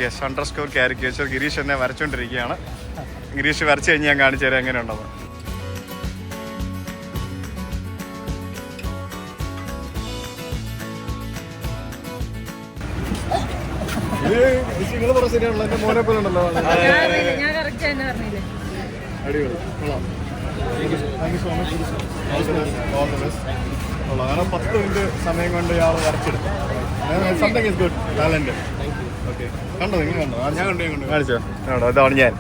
Speaker 2: yes under score caricature Girish എന്നെ വരച്ചുകൊണ്ടിരിക്കുകയാണ് ഗിരീഷ് വരച്ചു കഴിഞ്ഞ് ഞാൻ കാണിച്ചു തരാം എങ്ങനെയുണ്ടെന്ന്. മോനെ പോലെ ഉണ്ടല്ലോ.
Speaker 7: ഞാൻ കറക്റ്റ് തന്നെ പറഞ്ഞില്ലേ?
Speaker 2: അടിപൊളി. കൊള്ളാം. Thank you so much all the best കൊള്ളാം. കാരണം പത്ത് മിനിറ്റ് സമയം കൊണ്ട് ഇയാൾ വരച്ചെടുത്തു. Something is good talent okay കണ്ടോ? നിങ്ങൾ കണ്ടോ? ഞാൻ കണ്ടു ഞാൻ കണ്ടു. കാണിച്ചോ? ആണോ അതാണ് ഞാൻ.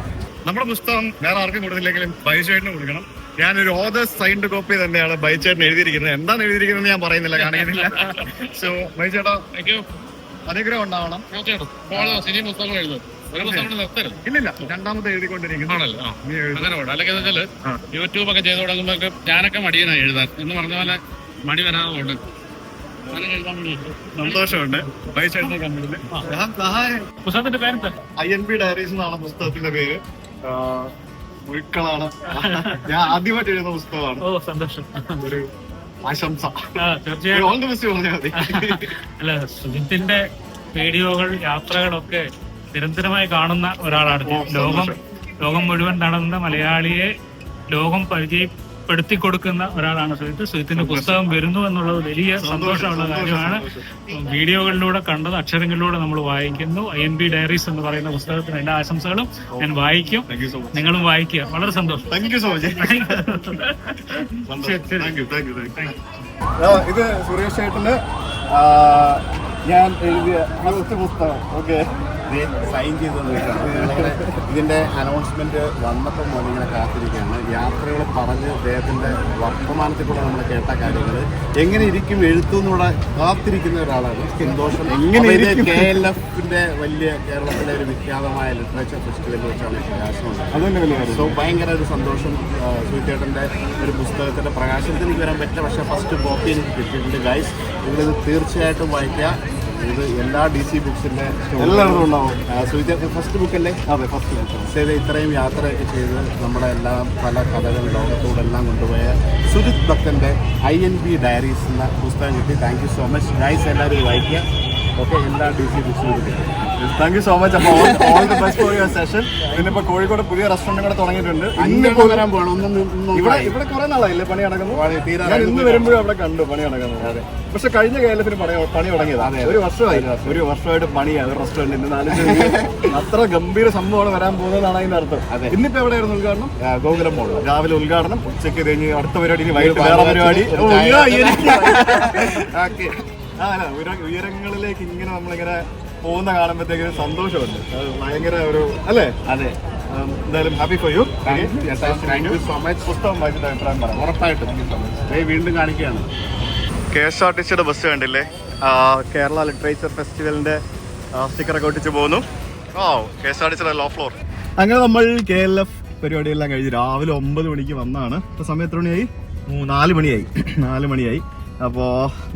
Speaker 2: നമ്മുടെ പുസ്തകം വേറെ ആർക്കും കൊടുത്തില്ലെങ്കിലും ബൈചേട്ടിന് കൊടുക്കണം. ഞാനൊരു ഓതേഴ്സ് സൈൻഡ് കോപ്പി തന്നെയാണ് ബൈചേട്ടൻ എഴുതിയിരിക്കുന്നത്. എന്താണ് എഴുതിയിരിക്കുന്നത് ഞാൻ പറയുന്നില്ല കാണിക്കുന്നില്ല. സോ ബൈചേട്ടാ എനിക്ക് അനുഗ്രഹം ഉണ്ടാവണം.
Speaker 1: പുസ്തകങ്ങൾ എഴുതും
Speaker 2: ഇല്ലില്ല രണ്ടാമത്തെ എഴുതിക്കൊണ്ടിരിക്കുന്നു.
Speaker 1: ആണല്ലോ? ആ.
Speaker 2: നീ എഴുതി.
Speaker 1: അങ്ങനെ അല്ലെങ്കിൽ
Speaker 2: വെച്ചാൽ.
Speaker 1: യൂട്യൂബ് ഒക്കെ ചെയ്ത് തുടങ്ങുമ്പോഴൊക്കെ ഞാനൊക്കെ മടിയനായി എഴുതാൻ. എന്ന് പറഞ്ഞ പോലെ മടി
Speaker 2: സന്തോഷമുണ്ട്. ബൈചേട്ടനെ കണ്ടില്ല
Speaker 1: പുസ്തകത്തിന്റെ പേരെന്താ?
Speaker 2: ഐ എൻ ബി ഡയറീസ് എന്നാണ് പുസ്തകത്തിന്റെ പേര്. മുഴുക്കളാണ് ഞാൻ ആദ്യമായിട്ട് എഴുതുന്ന പുസ്തകമാണ്.
Speaker 1: ഓ സന്തോഷം.
Speaker 2: ഒരു ആശംസ.
Speaker 1: തീർച്ചയായും. അല്ല സുജിത്തിന്റെ വീഡിയോകൾ യാത്രകളൊക്കെ നിരന്തരമായി കാണുന്ന ഒരാളാണ്. ലോകം ലോകം മുഴുവൻ നടന്ന മലയാളിയെ ലോകം പരിചയപ്പെടുത്തി കൊടുക്കുന്ന ഒരാളാണ് സുജിത്ത്. സുജിത്തിന്റെ പുസ്തകം വരുന്നു എന്നുള്ളത് വലിയ സന്തോഷമുള്ള കാര്യമാണ്. വീഡിയോകളിലൂടെ കണ്ടത് അക്ഷരങ്ങളിലൂടെ നമ്മൾ വായിക്കുന്നു. ഐ എൻ ബി ഡയറീസ് എന്ന് പറയുന്ന പുസ്തകത്തിന് എല്ലാ ആശംസകളും ഞാൻ വായിക്കും.
Speaker 2: താങ്ക് സോ മച്ച്
Speaker 1: നിങ്ങളും വായിക്കുക. വളരെ സന്തോഷം.
Speaker 2: താങ്ക് യു സോ മച്ച് ഇത് സുരേഷ് ചേട്ടന് ഞാൻ എഴുതിയ ഫസ്റ്റ് പുസ്തകം. ഓക്കെ
Speaker 8: സൈൻ ചെയ്ത് തന്നിട്ടാണ് ഇതിന്റെ അനൗൺസ്മെന്റ് വന്നപ്പോൾ മുതൽ ഇങ്ങനെ കാത്തിരിക്കുകയാണ്. യാത്രകൾ പറഞ്ഞ് അദ്ദേഹത്തിന്റെ വർത്തമാനത്തിൽ കൂടെ നമ്മൾ കേട്ട കാര്യങ്ങൾ എങ്ങനെ ഇരിക്കും എഴുത്തുന്നൂടെ കാത്തിരിക്കുന്ന ഒരാളാണ്. സന്തോഷം.
Speaker 2: എങ്ങനെ?
Speaker 8: കെ എൽ എഫിന്റെ വലിയ കേരളത്തിലെ ഒരു വിഖ്യാതമായ ലിറ്ററേച്ചർ ഫെസ്റ്റിവലിൽ വെച്ചാണ്
Speaker 2: അതന്നെ വലിയ
Speaker 8: സോ ഭയങ്കര ഒരു സന്തോഷം സുചേട്ടന്റെ ഒരു പുസ്തകത്തിന്റെ പ്രകാശനത്തിന് എനിക്ക് വരാൻ പറ്റില്ല. പക്ഷേ ഫസ്റ്റ് കോപ്പി എനിക്ക് കിട്ടിയിട്ടുണ്ട് ഗൈസ് നിങ്ങളിത് തീർച്ചയായിട്ടും വായിക്കുക. ഇത് എല്ലാ ഡി സി ബുക്സിന്റെ
Speaker 2: എല്ലായിടത്തും ഉണ്ടാവും.
Speaker 8: ഫസ്റ്റ് ബുക്കല്ലേ
Speaker 2: അതെ ഫസ്റ്റ് ബുക്ക്
Speaker 8: ശരി ഇത്രയും യാത്രയൊക്കെ ചെയ്ത് നമ്മുടെ എല്ലാ പല കഥകൾ ലോകത്തോടെ എല്ലാം കൊണ്ടുപോയ സുജിത് ഭക്തന്റെ ഐ എൻ ബി ഡയറീസ് എന്ന പുസ്തകം കിട്ടി. Thank you so much guys എല്ലാവരും വായിക്കുക. ഓക്കെ എല്ലാ D C
Speaker 2: thank you so much അപ്പോൾ all the best for your session പിന്നെ കോഴിക്കോട് പുതിയ റെസ്റ്റോറന്റ് കൂടെ തുടങ്ങിയിട്ടുണ്ട്. ഇന്ന്
Speaker 8: പോകാൻ വരാൻ പോകണം
Speaker 2: ഇവിടെ ഇവിടെ കുറെ നാളായില്ലേ പണി നടക്കുന്നു? ഞാൻ ഇന്ന് വരുമ്പോഴും അവിടെ കണ്ടു പണി നടക്കുന്നത് പക്ഷെ കഴിഞ്ഞ കേരളത്തിന് പണി പണി തുടങ്ങിയതാണ് ഒരു വർഷമായി. ഒരു വർഷമായിട്ട് പണിയാണ് റെസ്റ്റോറന്റ് ഇന്ന്. നാല് അത്ര ഗംഭീര സംഭവമാണ് വരാൻ പോകുന്നതാണ് അതിന്റെ അർത്ഥം. ഇന്നിപ്പോ എവിടെയായിരുന്നു ഉദ്ഘാടനം?
Speaker 8: ഗോകുലം മോൾ
Speaker 2: രാവിലെ ഉദ്ഘാടനം. ഉച്ചയ്ക്ക് കഴിഞ്ഞ് അടുത്ത പരിപാടി ഇനി വൈകിട്ട് വേറെ പരിപാടി. ഓക്കേ. ആ, അല്ല, ഉയര- ഉയരങ്ങളിലേക്ക് ഇങ്ങനെ നമ്മളിങ്ങനെ പോകുന്ന കാണുമ്പോഴത്തേക്ക് സന്തോഷമുണ്ട്. അത് ഭയങ്കര ഒരു അല്ലേ?
Speaker 8: അതെ.
Speaker 2: എന്തായാലും happy for you
Speaker 8: thank you so much
Speaker 2: പുസ്തകം വായിച്ചിട്ട് അഭിപ്രായം പറയാം
Speaker 8: ഉറപ്പായിട്ടും വീണ്ടും കാണിക്കുകയാണ്.
Speaker 2: കെ എസ് ആർ ടി സിയുടെ ബസ് കണ്ടില്ലേ? കേരള ലിറ്ററേച്ചർ ഫെസ്റ്റിവലിന്റെ സ്റ്റിക്കറൊക്കെ ഒട്ടിച്ച് പോകുന്നു. ഓ കെ എസ് ആർ ടി സിയുടെ ലോ ഫ്ലോർ അങ്ങനെ നമ്മൾ കെ എൽ എഫ് പരിപാടിയെല്ലാം കഴിഞ്ഞ് രാവിലെ ഒമ്പത് മണിക്ക് വന്നാണ്. ഇപ്പൊ സമയം എത്ര മണിയായി? നാല് മണിയായി. നാല് മണിയായി. അപ്പോൾ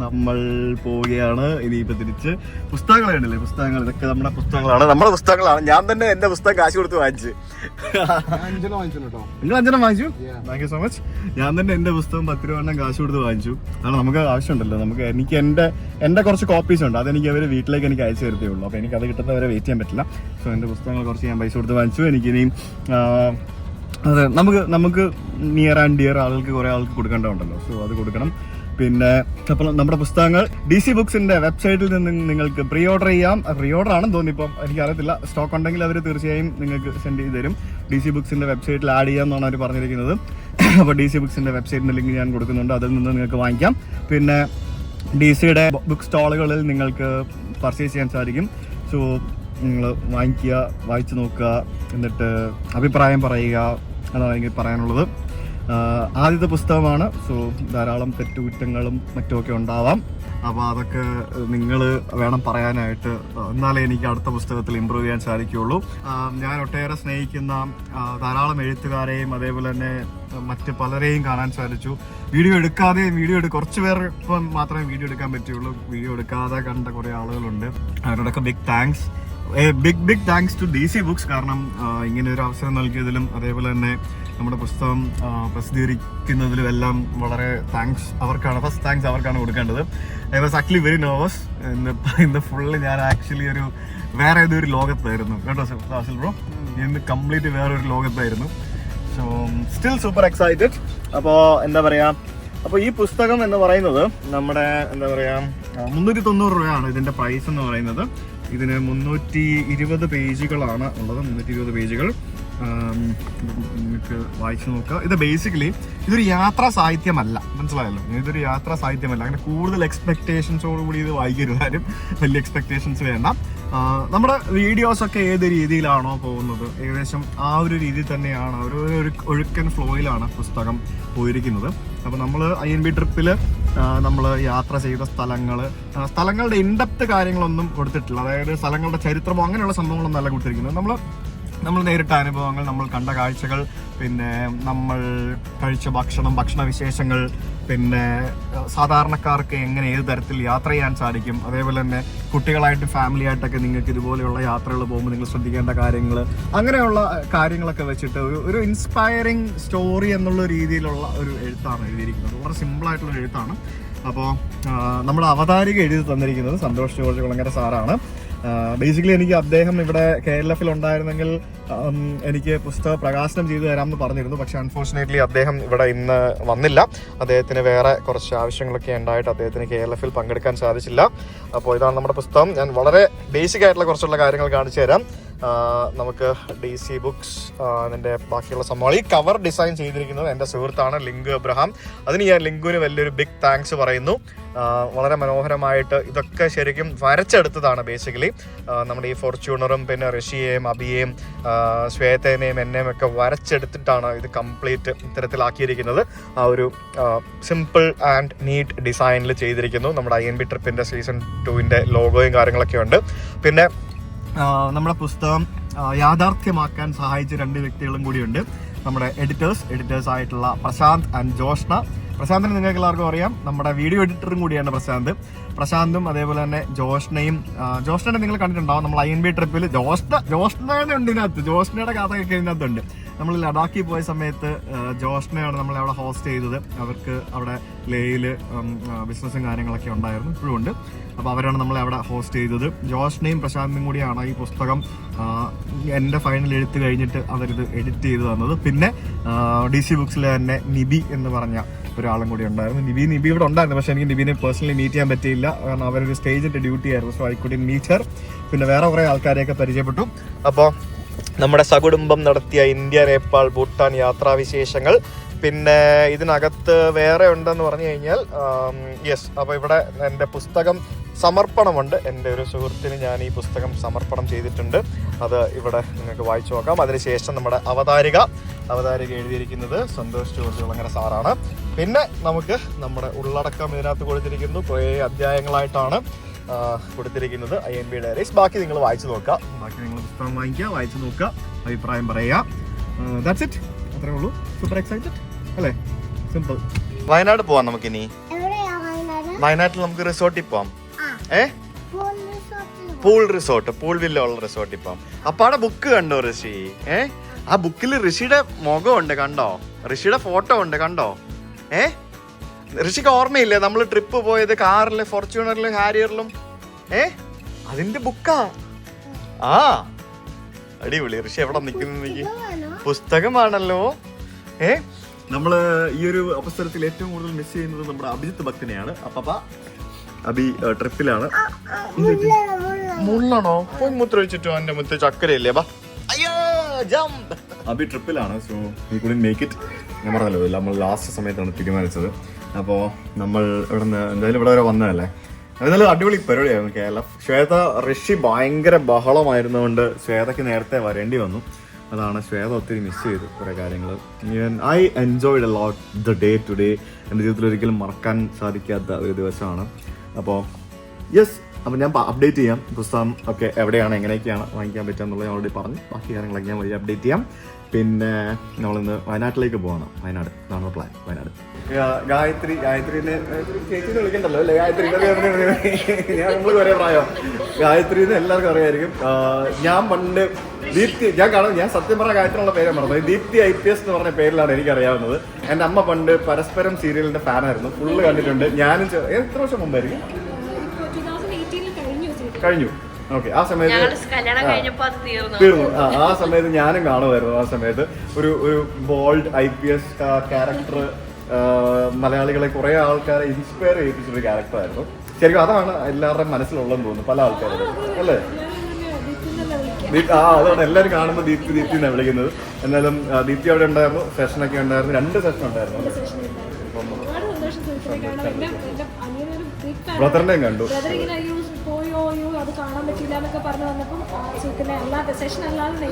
Speaker 2: നമ്മൾ പോവുകയാണ്. ഇനിയിപ്പോൾ തിരിച്ച് പുസ്തകങ്ങൾ കണ്ടില്ലേ പുസ്തകങ്ങൾ ഇതൊക്കെ നമ്മുടെ പുസ്തകങ്ങളാണ്. നമ്മുടെ പുസ്തകങ്ങളാണ്. ഞാൻ തന്നെ എന്റെ പുസ്തകം കാശ് കൊടുത്ത് വാങ്ങിച്ച്. നിങ്ങൾ അഞ്ചെണ്ണം വാങ്ങിച്ചു? താങ്ക് യു സോ മച്ച് ഞാൻ തന്നെ എന്റെ പുസ്തകം പത്ത് രൂപ എണ്ണം കാശ് കൊടുത്ത് വാങ്ങിച്ചു. കാരണം നമുക്ക് ആവശ്യമുണ്ടല്ലോ. നമുക്ക് എനിക്ക് എന്റെ എന്റെ കുറച്ച് കോപ്പീസ് ഉണ്ട്. അതെനിക്ക് അവർ വീട്ടിലേക്ക് എനിക്ക് അയച്ചു തരത്തേ ഉള്ളൂ. അപ്പോൾ എനിക്ക് അത് കിട്ടുന്നവരെ വെയിറ്റ് ചെയ്യാൻ പറ്റില്ല. സോ എന്റെ പുസ്തകങ്ങൾ കുറച്ച് ഞാൻ പൈസ കൊടുത്ത് വാങ്ങിച്ചു. എനിക്ക് ഇനിയും അതെ നമുക്ക് നമുക്ക് നിയർ ആൻഡ് ഡിയർ ആൾക്ക് കുറേ ആൾക്ക് കൊടുക്കേണ്ടതുണ്ടല്ലോ. സോ അത് കൊടുക്കണം. പിന്നെ നമ്മുടെ പുസ്തകങ്ങൾ ഡി സി ബുക്സിന്റെ വെബ്സൈറ്റിൽ നിന്ന് നിങ്ങൾക്ക് പ്രീ ഓർഡർ ചെയ്യാം. പ്രീ ഓർഡർ ആണെന്ന് തോന്നി ഇപ്പം. എനിക്കറിയത്തില്ല. സ്റ്റോക്ക് ഉണ്ടെങ്കിൽ അവർ തീർച്ചയായും നിങ്ങൾക്ക് സെൻഡ് ചെയ്ത് തരും. ഡി സി ബുക്സിന്റെ വെബ്സൈറ്റിൽ ആഡ് ചെയ്യാമെന്നാണ് അവർ പറഞ്ഞിരിക്കുന്നത്. അപ്പോൾ ഡി സി ബുക്സിന്റെ വെബ്സൈറ്റിന്റെ ലിങ്ക് ഞാൻ കൊടുക്കുന്നുണ്ട്. അതിൽ നിന്ന് നിങ്ങൾക്ക് വാങ്ങിക്കാം. പിന്നെ ഡി സിയുടെ ബുക്ക് സ്റ്റാളുകളിൽ നിങ്ങൾക്ക് പർച്ചേസ് ചെയ്യാൻ സാധിക്കും. സോ നിങ്ങൾ വാങ്ങിക്കുക വായിച്ചു നോക്കുക എന്നിട്ട് അഭിപ്രായം പറയുക അതാണ് എനിക്ക് പറയാനുള്ളത്. ആദ്യത്തെ പുസ്തകമാണ്. സോ ധാരാളം തെറ്റുകുറ്റങ്ങളും മറ്റുമൊക്കെ ഉണ്ടാവാം. അപ്പോൾ അതൊക്കെ നിങ്ങൾ വേണം പറയാനായിട്ട് എന്നാലേ എനിക്ക് അടുത്ത പുസ്തകത്തിൽ ഇമ്പ്രൂവ് ചെയ്യാൻ സാധിക്കുകയുള്ളൂ. ഞാൻ ഒട്ടേറെ സ്നേഹിക്കുന്ന ധാരാളം എഴുത്തുകാരെയും അതേപോലെ തന്നെ മറ്റ് പലരെയും കാണാൻ സാധിച്ചു. വീഡിയോ എടുക്കാതെ വീഡിയോ എടു കുറച്ച് പേർ ഇപ്പം മാത്രമേ വീഡിയോ എടുക്കാൻ പറ്റുള്ളൂ വീഡിയോ എടുക്കാതെ കണ്ട കുറേ ആളുകളുണ്ട്. അവരോടൊക്കെ big thanks big big thanks to D C books കാരണം ഇങ്ങനെ ഒരു അവസരം നൽകിയതിലും അതേപോലെ തന്നെ നമ്മുടെ പുസ്തകം പ്രസിദ്ധീകരിക്കുന്നതിലും എല്ലാം വളരെ താങ്ക്സ് അവർക്കാണ്. ഫസ്റ്റ് താങ്ക്സ് അവർക്കാണ് കൊടുക്കേണ്ടത്. I was actually very nervous ഇന്ന് ഇന്ന് ഫുള്ള് ഞാൻ ആക്ച്വലി ഒരു വേറെ ഏതോ ഒരു ലോകത്തായിരുന്നു. കേട്ടോ ഫാസിൽ ബ്രോ? ഇന്ന് കംപ്ലീറ്റ് വേറെ ഒരു ലോകത്തായിരുന്നു സോ സ്റ്റിൽ സൂപ്പർ എക്സൈറ്റഡ് അപ്പോൾ എന്താ പറയുക അപ്പോൾ ഈ പുസ്തകം എന്ന് പറയുന്നത് നമ്മുടെ എന്താ പറയുക മുന്നൂറ്റി തൊണ്ണൂറ് രൂപയാണ് ഇതിന്റെ പ്രൈസ് എന്ന് പറയുന്നത്. ഇതിന് മുന്നൂറ്റി ഇരുപത് പേജുകളാണ് ഉള്ളത് മുന്നൂറ്റി ഇരുപത് പേജുകൾ. നിങ്ങൾക്ക് വായിച്ചു നോക്കുക ഇത് ബേസിക്കലി ഇതൊരു യാത്രാ സാഹിത്യമല്ല. മനസ്സിലായല്ലോ? ഇതൊരു യാത്രാ സാഹിത്യമല്ല. അങ്ങനെ കൂടുതൽ എക്സ്പെക്ടേഷൻസോടുകൂടി ഇത് വായിക്കരുത് ആരും വലിയ എക്സ്പെക്ടേഷൻസ് വേണ്ട. നമ്മുടെ വീഡിയോസൊക്കെ ഏത് രീതിയിലാണോ പോകുന്നത്? ഏകദേശം ആ ഒരു രീതി തന്നെയാണ്. ഒരു ഒഴുക്കൻ ഫ്ലോയിലാണ് പുസ്തകം പോയിരിക്കുന്നത്. അപ്പോൾ നമ്മൾ ഐ എൻ ബി ട്രിപ്പിൽ നമ്മൾ യാത്ര ചെയ്ത സ്ഥലങ്ങൾ സ്ഥലങ്ങളുടെ ഇൻഡെപ്ത് കാര്യങ്ങളൊന്നും കൊടുത്തിട്ടില്ല. അതായത് സ്ഥലങ്ങളുടെ ചരിത്രമോ അങ്ങനെയുള്ള സംഭവങ്ങളൊന്നും അല്ല കൊടുത്തിരിക്കുന്നത്. നമ്മൾ നമ്മൾ നേരിട്ട അനുഭവങ്ങൾ നമ്മൾ കണ്ട കാഴ്ചകൾ പിന്നെ നമ്മൾ കഴിച്ച ഭക്ഷണം ഭക്ഷണ വിശേഷങ്ങൾ പിന്നെ സാധാരണക്കാർക്ക് എങ്ങനെ ഏത് തരത്തിൽ യാത്ര ചെയ്യാൻ സാധിക്കും. അതേപോലെ തന്നെ കുട്ടികളായിട്ട് ഫാമിലി ആയിട്ടൊക്കെ നിങ്ങൾക്ക് ഇതുപോലെയുള്ള യാത്രകൾ പോകുമ്പോൾ നിങ്ങൾ ശ്രദ്ധിക്കേണ്ട കാര്യങ്ങൾ അങ്ങനെയുള്ള കാര്യങ്ങളൊക്കെ വെച്ചിട്ട് ഒരു ഒരു ഇൻസ്പയറിങ് സ്റ്റോറി എന്നുള്ള രീതിയിലുള്ള ഒരു എഴുത്താണ് എഴുതിയിരിക്കുന്നത്. വളരെ സിമ്പിളായിട്ടുള്ള എഴുത്താണ്. അപ്പോൾ നമ്മുടെ അവതാരിക എഴുതി തന്നിരിക്കുന്നത് സന്തോഷ് ജോർജ് കുളങ്ങര സാറാണ്. ബേസിക്കലി എനിക്ക് അദ്ദേഹം ഇവിടെ കെ എൽ എഫിൽ ഉണ്ടായിരുന്നെങ്കിൽ എനിക്ക് പുസ്തക പ്രകാശനം ചെയ്തു തരാമെന്ന് പറഞ്ഞിരുന്നു. പക്ഷെ അൺഫോർച്ചുനേറ്റ്ലി അദ്ദേഹം ഇവിടെ ഇന്ന് വന്നില്ല. അദ്ദേഹത്തിന് വേറെ കുറച്ച് ആവശ്യങ്ങളൊക്കെ ഉണ്ടായിട്ട് അദ്ദേഹത്തിന് കെ എൽ എഫിൽ പങ്കെടുക്കാൻ സാധിച്ചില്ല. അപ്പോൾ ഇതാണ് നമ്മുടെ പുസ്തകം. ഞാൻ വളരെ ബേസിക് ആയിട്ടുള്ള കുറച്ചുള്ള കാര്യങ്ങൾ കാണിച്ചു തരാം. നമുക്ക് ഡി സി ബുക്സ് അതിന്റെ ബാക്കിയുള്ള സംഭവങ്ങൾ. ഈ കവർ ഡിസൈൻ ചെയ്തിരിക്കുന്നത് എന്റെ സുഹൃത്താണ് ലിങ്കു അബ്രഹാം. അതിന് ഞാൻ ലിങ്കുവിന് വലിയൊരു ബിഗ് താങ്ക്സ് പറയുന്നു. വളരെ മനോഹരമായിട്ട് ഇതൊക്കെ ശരിക്കും വരച്ചെടുത്തതാണ് ബേസിക്കലി നമ്മുടെ ഈ ഫോർച്യൂണറും പിന്നെ ഋഷിയെയും അബിയെയും ശ്വേതേനെയും എന്നെയും ഒക്കെ വരച്ചെടുത്തിട്ടാണ് ഇത് കംപ്ലീറ്റ് ഇത്തരത്തിലാക്കിയിരിക്കുന്നത്. ആ ഒരു സിമ്പിൾ ആൻഡ് നീറ്റ് ഡിസൈനിൽ ചെയ്തിരിക്കുന്നു. നമ്മുടെ ഐ എൻ ബി ട്രിപ്പിന്റെ സീസൺ ടുവിന്റെ ലോഗോയും കാര്യങ്ങളൊക്കെ ഉണ്ട്. പിന്നെ നമ്മുടെ പുസ്തകം യാഥാർത്ഥ്യമാക്കാൻ സഹായിച്ച രണ്ട് വ്യക്തികളും കൂടിയുണ്ട്. നമ്മുടെ എഡിറ്റേഴ്സ് എഡിറ്റേഴ്സ് ആയിട്ടുള്ള പ്രശാന്ത് ആൻഡ് ജോഷ്ണ. പ്രശാന്തിന് നിങ്ങൾക്ക് എല്ലാവർക്കും അറിയാം. നമ്മുടെ വീഡിയോ എഡിറ്ററും കൂടിയാണ് പ്രശാന്ത്. പ്രശാന്തും അതേപോലെ തന്നെ ജോഷ്ണയും ജോഷ്ണനെ നിങ്ങൾ കണ്ടിട്ടുണ്ടാവും നമ്മൾ ഐ എൻ ബി ട്രിപ്പിൽ ജോഷ്ണ ജോഷ്ണയുടെ ഉണ്ട് ഇതിനകത്ത്. ജോഷ്ണയുടെ കഥയൊക്കെ ഇതിനകത്തുണ്ട് നമ്മൾ ലഡാക്കിൽ പോയ സമയത്ത് ജോഷ്ണയാണ് നമ്മളെ അവിടെ ഹോസ്റ്റ് ചെയ്തത്. അവർക്ക് അവിടെ ലേയിൽ ബിസിനസ്സും കാര്യങ്ങളൊക്കെ ഉണ്ടായിരുന്നു. ഇപ്പോഴും ഉണ്ട്. അപ്പോൾ അവരാണ് നമ്മളെ അവിടെ ഹോസ്റ്റ് ചെയ്തത്. ജോഷ്നയും പ്രശാന്തും കൂടിയാണ് ഈ പുസ്തകം എന്റെ ഫൈനൽ എഴുത്ത് കഴിഞ്ഞിട്ട് അവരിത് എഡിറ്റ് ചെയ്ത് തന്നത്. പിന്നെ ഡി സി ബുക്സിലെ തന്നെ നിബി എന്ന് പറഞ്ഞ ഒരാളും കൂടി ഉണ്ടായിരുന്നു. നിബി നിബി ഇവിടെ ഉണ്ടായിരുന്നു. പക്ഷേ എനിക്ക് നിബിനെ പേഴ്സണലി മീറ്റ് ചെയ്യാൻ പറ്റിയില്ല. കാരണം അവരൊരു സ്റ്റേജിന്റെ ഡ്യൂട്ടി ആയിരുന്നു. So I couldn't meet her പിന്നെ വേറെ കുറേ ആൾക്കാരെയൊക്കെ പരിചയപ്പെട്ടു. അപ്പോൾ നമ്മുടെ സകുടുംബം നടത്തിയ ഇന്ത്യ നേപ്പാൾ ഭൂട്ടാൻ യാത്രാവിശേഷങ്ങൾ പിന്നെ ഇതിനകത്ത് വേറെ ഉണ്ടെന്ന് പറഞ്ഞു കഴിഞ്ഞാൽ യെസ് അപ്പോൾ ഇവിടെ എന്റെ പുസ്തകം സമർപ്പണമുണ്ട്. എന്റെ ഒരു സുഹൃത്തിന് ഞാൻ ഈ പുസ്തകം സമർപ്പണം ചെയ്തിട്ടുണ്ട്. അത് ഇവിടെ നിങ്ങൾക്ക് വായിച്ചു നോക്കാം. അതിനുശേഷം നമ്മുടെ അവതാരിക. അവതാരിക എഴുതിയിരിക്കുന്നത് സന്തോഷ് ജോർജ് കുളങ്ങര സാറാണ്. പിന്നെ നമുക്ക് നമ്മുടെ ഉള്ളടക്കം ഇതിനകത്ത് കൊടുത്തിരിക്കുന്നു. കുറേ അധ്യായങ്ങളായിട്ടാണ് കൊടുത്തിരിക്കുന്നത് ഐ എൻ ബി ഡയറീസ്. ബാക്കി നിങ്ങൾ വായിച്ചു നോക്കുക ബാക്കി നിങ്ങൾ പുസ്തകം വാങ്ങിക്കുക വായിച്ചു നോക്കുക അഭിപ്രായം പറയുക. ദാറ്റ്സ് ഇറ്റ് അത്രേ ഉള്ളൂ. സൂപ്പർ എക്സൈറ്റഡ് അല്ലേ? സിമ്പിൾ വയനാട് പോവാം നമുക്കിനി. വയനാട്ടിൽ നമുക്ക് റിസോർട്ടിൽ പോവാം. ഏ? പൂൾ റിസോർട്ട് പൂൾ വില്ല ഉള്ള റിസോർട്ട് ഇപ്പം. അപ്പൊ അവിടെ ബുക്ക് കണ്ടോ ഋഷി? ഏ? ആ ബുക്കിൽ ഋഷിയുടെ മുഖമുണ്ട് കണ്ടോ? ഋഷിയുടെ ഫോട്ടോ ഉണ്ട് കണ്ടോ? ഏ? ഋഷിക്ക് ഓർമ്മയില്ലേ? നമ്മൾ ട്രിപ്പ് പോയത് കാറിൽ ഫോർച്യൂണറിലും ഹാരിയറിലും ഏ? അതിന്റെ ബുക്കാ ആ. അടിപൊളി. ഋഷി എവിടെ നിൽക്കുന്നു പുസ്തകമാണല്ലോ. ഏ? നമ്മൾ ഈ ഒരു അവസരത്തിൽ ഏറ്റവും കൂടുതൽ മിസ് ചെയ്യുന്നത് നമ്മുടെ അഭിജിത്ത് ഭക്തനെയാണ്. അപ്പ അഭി ഏഹ്, ട്രിപ്പിലാണ്. മുള്ളണോ പോയി മുത്ര ഒഴിച്ചിട്ടോ എന്റെ മുത്ത് ചക്കരയല്ലേ ബാ അഭി ട്രിപ്പിലാണ് സോ ഈ കുടി മേക്ക് ഇറ്റ് ഞാൻ പറഞ്ഞല്ലോ നമ്മൾ ലാസ്റ്റ് സമയത്താണ് തീരുമാനിച്ചത്. അപ്പോൾ നമ്മൾ ഇവിടെ നിന്ന് എന്തായാലും ഇവിടെ വരെ വന്നതല്ലേ? എന്നാലും അടിപൊളി പരിപാടിയായിരുന്നു കേരളം. ശ്വേത ഋഷി ഭയങ്കര ബഹളമായിരുന്നുകൊണ്ട് ശ്വേതയ്ക്ക് നേരത്തെ വരേണ്ടി വന്നു. അതാണ് ശ്വേത ഒത്തിരി മിസ് ചെയ്തു കുറേ കാര്യങ്ങൾ. I enjoyed a lot the day to day എന്റെ ജീവിതത്തിൽ ഒരിക്കലും മറക്കാൻ സാധിക്കാത്ത ഒരു ദിവസമാണ്. അപ്പോൾ യെസ് അപ്പോൾ ഞാൻ അപ്ഡേറ്റ് ചെയ്യാം. പുസ്തകം ഒക്കെ എവിടെയാണ് എങ്ങനെയൊക്കെയാണ് വാങ്ങിക്കാൻ പറ്റുക എന്നുള്ളത് ഞാൻ ഓൾറെഡി പറഞ്ഞു. ബാക്കി കാര്യങ്ങളൊക്കെ ഞാൻ വഴി അപ്ഡേറ്റ് ചെയ്യാം. പിന്നെ നമ്മളിന്ന് വയനാട്ടിലേക്ക് പോകണം. വയനാട് ഇതാണ് പ്ലാൻ വയനാട്. ഗായത്രി ഗായത്രിനെ അല്ലേ? ഗായത്രി ഞാൻ നമ്മൾ ഒരേ പ്രായം. ഗായത്രിന്ന് എല്ലാവർക്കും അറിയായിരിക്കും. ഞാൻ പണ്ട് ദീപ്തി ഞാൻ കാണാം ഞാൻ സത്യം പറഞ്ഞ കാര്യത്തിനുള്ള പേര് മറന്നത്. ദീപ്തി ഐ പി എസ് എന്ന് പറഞ്ഞ പേരിലാണ് എനിക്കറിയാവുന്നത്. എന്റെ എന്റെ അമ്മ പണ്ട് പരസ്പരം സീരിയലിന്റെ ഫാനായിരുന്നു. ഫുള്ള് കണ്ടിട്ടുണ്ട്. ഞാനും ചെ- എത്ര വർഷം മുമ്പായിരിക്കും?
Speaker 9: കഴിഞ്ഞു.
Speaker 2: ഓക്കെ ആ സമയത്ത്
Speaker 10: കല്യാണം
Speaker 2: ആ.
Speaker 10: കഴിഞ്ഞപ്പോ അത് തീർന്നു.
Speaker 2: തീർന്നു. ആ ആ സമയത്ത് ഞാനും കാണുമായിരുന്നു ആ സമയത്ത്. ഒരു ഒരു bold I P S character മലയാളികളെ കുറെ ആൾക്കാരെ ഇൻസ്പയർ ചെയ്യിപ്പിച്ചൊരു ക്യാരക്ടറായിരുന്നു. ശരിക്കും അതാണ് എല്ലാവരുടെയും മനസ്സിലുള്ളതെന്ന് തോന്നുന്നു പല ആൾക്കാരും അല്ലേ? ആ അതാണ് എല്ലാവരും കാണുമ്പോൾ ദീപ്തി ദീപ്തി എന്നാണ് വിളിക്കുന്നത്. എന്നാലും ദീപ്തി അവിടെ ഉണ്ടായിരുന്നു സെഷനൊക്കെ ഉണ്ടായിരുന്നു രണ്ട് സെഷൻ ഉണ്ടായിരുന്നു. ബ്രദറിനെയും കണ്ടു.
Speaker 9: പോയോ അയ്യോ അത് കാണാൻ പറ്റില്ല എന്നൊക്കെ പറഞ്ഞു വന്നപ്പം സുഹൃത്തിനെ അല്ലാതെ സെഷൻ അല്ലാതെ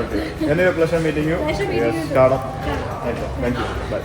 Speaker 2: ഓക്കെ എന്നെ പ്ലഷർ മീറ്റിംഗ്. കാണാം. Thank you bye